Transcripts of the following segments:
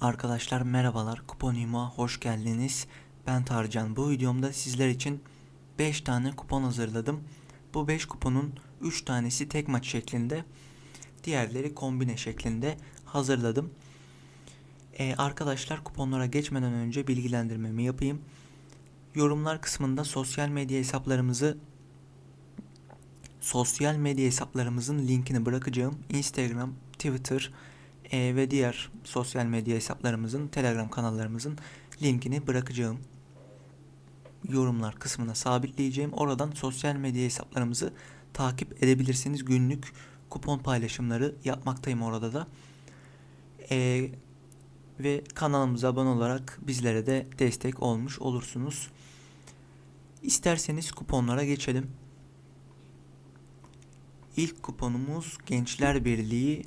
Arkadaşlar merhabalar, Kuponimo hoş geldiniz. Ben Tarcan. Bu videomda sizler için 5 tane kupon hazırladım. Bu 5 kuponun 3 tanesi tek maç şeklinde, diğerleri kombine şeklinde hazırladım. Ee, arkadaşlar kuponlara geçmeden önce bilgilendirmemi yapayım. Yorumlar kısmında sosyal medya hesaplarımızı sosyal medya hesaplarımızın linkini bırakacağım. Instagram, Twitter, e, ve diğer sosyal medya hesaplarımızın, Telegram kanallarımızın linkini bırakacağım. Yorumlar kısmına sabitleyeceğim. Oradan sosyal medya hesaplarımızı takip edebilirsiniz. Günlük kupon paylaşımları yapmaktayım orada da. E, ve kanalımıza abone olarak bizlere de destek olmuş olursunuz. İsterseniz kuponlara geçelim. İlk kuponumuz Gençler Birliği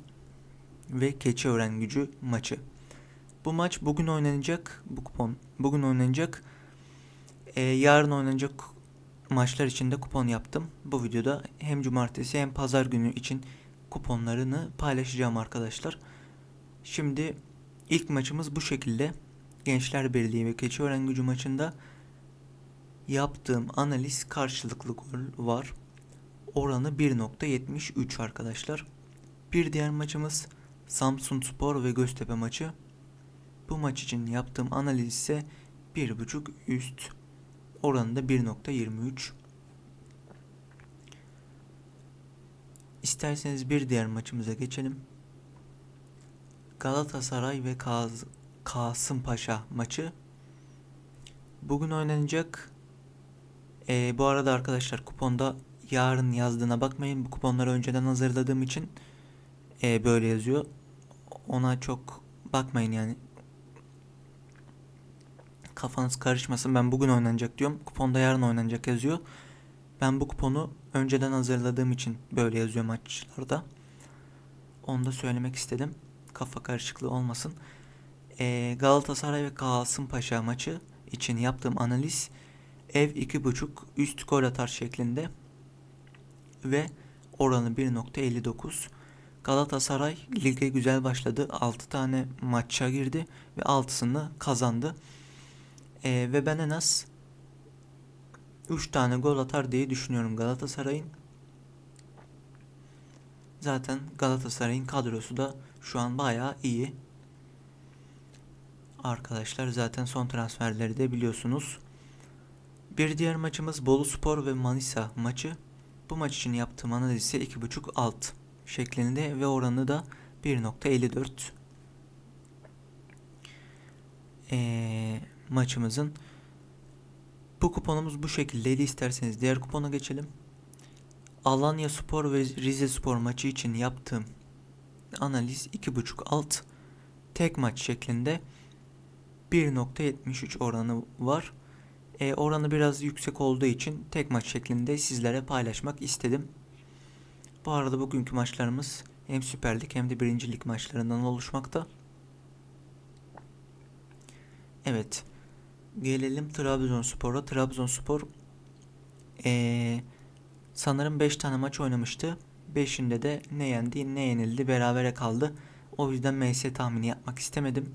ve Keçiören Gücü maçı. Bu maç bugün oynanacak. Bu kupon bugün oynanacak. Ee, yarın oynanacak maçlar için de kupon yaptım. Bu videoda hem cumartesi hem pazar günü için kuponlarını paylaşacağım arkadaşlar. Şimdi ilk maçımız bu şekilde. Gençler Birliği ve Keçiören Gücü maçında yaptığım analiz karşılıklı gol var. Oranı 1.73 arkadaşlar. Bir diğer maçımız Samsun Spor ve Göztepe maçı. Bu maç için yaptığım analiz ise 1.5 üst oranında 1.23. İsterseniz bir diğer maçımıza geçelim. Galatasaray ve Kaz Kasımpaşa maçı. Bugün oynanacak. Ee, bu arada arkadaşlar kuponda yarın yazdığına bakmayın. Bu kuponları önceden hazırladığım için e, böyle yazıyor. Ona çok bakmayın yani. Kafanız karışmasın. Ben bugün oynanacak diyorum. Kuponda yarın oynanacak yazıyor. Ben bu kuponu önceden hazırladığım için böyle yazıyor maçlarda. Onu da söylemek istedim. Kafa karışıklığı olmasın. E, Galatasaray ve Kasımpaşa maçı için yaptığım analiz ev 2.5 üst gol atar şeklinde ve oranı 1.59 Galatasaray lige güzel başladı. 6 tane maça girdi ve 6'sını kazandı. Ee, ve ben en az 3 tane gol atar diye düşünüyorum Galatasaray'ın. Zaten Galatasaray'ın kadrosu da şu an bayağı iyi. Arkadaşlar zaten son transferleri de biliyorsunuz. Bir diğer maçımız Bolu Spor ve Manisa maçı. Bu maç için yaptığım analiz ise 2.5 alt şeklinde ve oranı da 1.54 ee, maçımızın bu kuponumuz bu şekildeydi isterseniz diğer kupona geçelim Alanya Spor ve Rize Spor maçı için yaptığım analiz 2.5 alt tek maç şeklinde 1.73 oranı var. E, oranı biraz yüksek olduğu için tek maç şeklinde sizlere paylaşmak istedim. Bu arada bugünkü maçlarımız hem Süper Lig hem de birincilik maçlarından oluşmakta. Evet. Gelelim Trabzonspor'a. Trabzonspor ee, sanırım 5 tane maç oynamıştı. 5'inde de ne yendi ne yenildi berabere kaldı. O yüzden MS tahmini yapmak istemedim.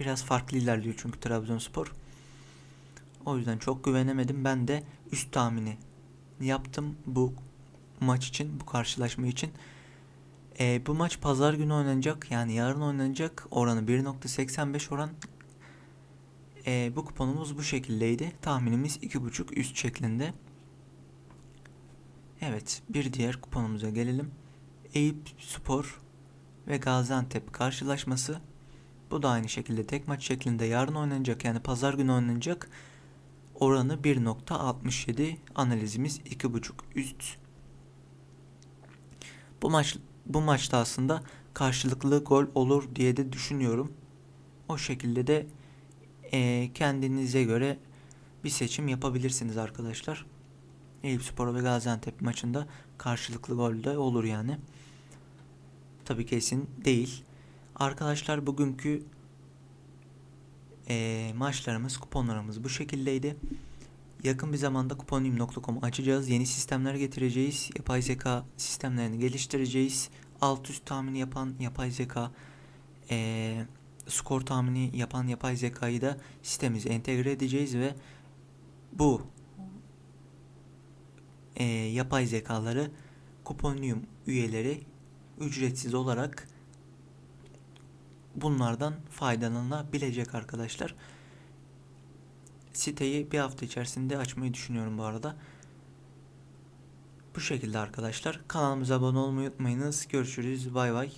Biraz farklı ilerliyor çünkü Trabzonspor. O yüzden çok güvenemedim. Ben de üst tahmini yaptım bu maç için, bu karşılaşma için. E, bu maç pazar günü oynanacak. Yani yarın oynanacak. Oranı 1.85 oran. E, bu kuponumuz bu şekildeydi. Tahminimiz 2.5 üst şeklinde. Evet, bir diğer kuponumuza gelelim. Eyüp Spor ve Gaziantep karşılaşması. Bu da aynı şekilde tek maç şeklinde yarın oynanacak. Yani pazar günü oynanacak. Oranı 1.67. Analizimiz 2.5 üst bu maç bu maçta aslında karşılıklı gol olur diye de düşünüyorum. O şekilde de e, kendinize göre bir seçim yapabilirsiniz arkadaşlar. Eyüpspor ve Gaziantep maçında karşılıklı gol de olur yani. Tabii kesin değil. Arkadaşlar bugünkü e, maçlarımız, kuponlarımız bu şekildeydi. Yakın bir zamanda kuponim.com açacağız. Yeni sistemler getireceğiz. Yapay zeka sistemlerini geliştireceğiz. Alt üst tahmini yapan yapay zeka ee, skor tahmini yapan yapay zekayı da sitemize entegre edeceğiz ve bu e, yapay zekaları Kuponium üyeleri ücretsiz olarak bunlardan faydalanabilecek arkadaşlar. Siteyi bir hafta içerisinde açmayı düşünüyorum bu arada. Bu şekilde arkadaşlar. Kanalımıza abone olmayı unutmayınız. Görüşürüz. Bay bay.